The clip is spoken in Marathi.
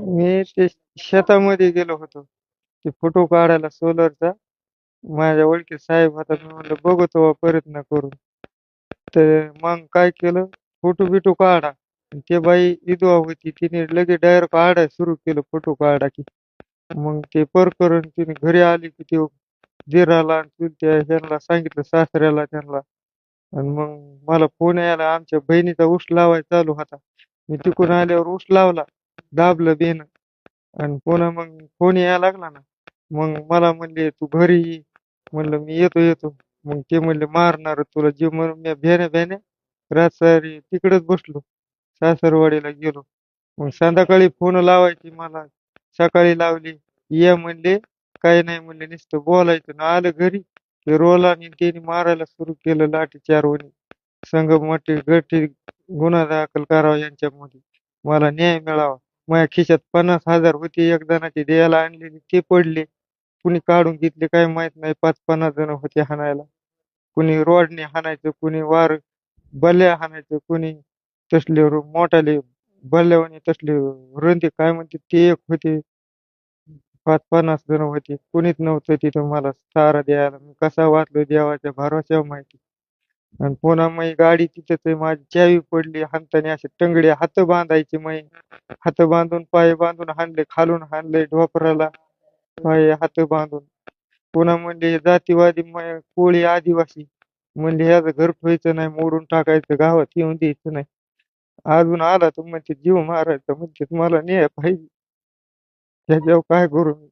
मी ते शेतामध्ये गेलो होतो. ते फोटो काढायला सोलरचा. माझ्या ओळखी साहेब होता. मी म्हणलं बघतो बा प्रयत्न करून तर मग काय केलं? फोटो बिटो काढा. ते बाई विधवा होती. तिने लगेच डायरेक्ट काढायला सुरू केलं फोटो काढा की मग ते पर करून तिने घरी आली की ते दिराला आणि चुलत्या ह्यांना सांगितलं सासऱ्याला त्यांना. आणि मग मला फोन यायला आमच्या बहिणीचा उस लावायचा चालू होता. मी तिकडून आल्यावर उस लावला. दाबलं बेन आणि पुन्हा मग फोन यायला लागला ना मग मला म्हणले तू घरी ये. म्हणलं मी येतो येतो. मग ते म्हणले मारणार तुला जे म्हणून मी भ्यान्या भ्यान्या रात्री तिकडेच बसलो सासरवाडीला गेलो. मग संध्याकाळी फोन लावायची मला सकाळी लावली. ये म्हणले काही नाही म्हणले नुसतं बोलायचं ना आलं घरी. ते आणि त्यांनी मारायला सुरू केलं लाठीचार वणी संघ मोठे गठी गुन्हा दाखल करावा यांच्यामध्ये. मला न्याय मिळावा. माया खिशात पन्नास हजार होते एक जणाची द्यायला आणलेली ते पडले. कुणी काढून घेतले काय माहीत नाही पाच पन्नास जण होते हाणायला. कुणी रोडने हाणायचं कुणी वार बल्ल्या हाणायचं कुणी तसले मोठाले बल्ल्यावानी तसले रंदे काय म्हणते ते एक होते. पाच पन्नास जण होते. कुणीच नव्हतं तिथं मला सारा द्यायला. मी कसा वाचलो देवाच्या भरोश्यावर माहिती. आणि पुन्हा मग गाडी तिथंच आहे माझी चावी पडली हाणताना असे टंगडे हात बांधायचे मग हात बांधून पाय बांधून हाणले खालून हाणले ढोपराला. पाय हात बांधून. पुन्हा म्हणले जातीवादी म- कोळी आदिवासी. म्हणले ह्याचं घर ठेवायचं नाही मोडून टाकायचं गावात येऊन द्यायचं नाही. अजून आला तर म्हणते जीव मारायचा. म्हणते मला न्याय पाहिजे. त्याच्यावर काय करू मी?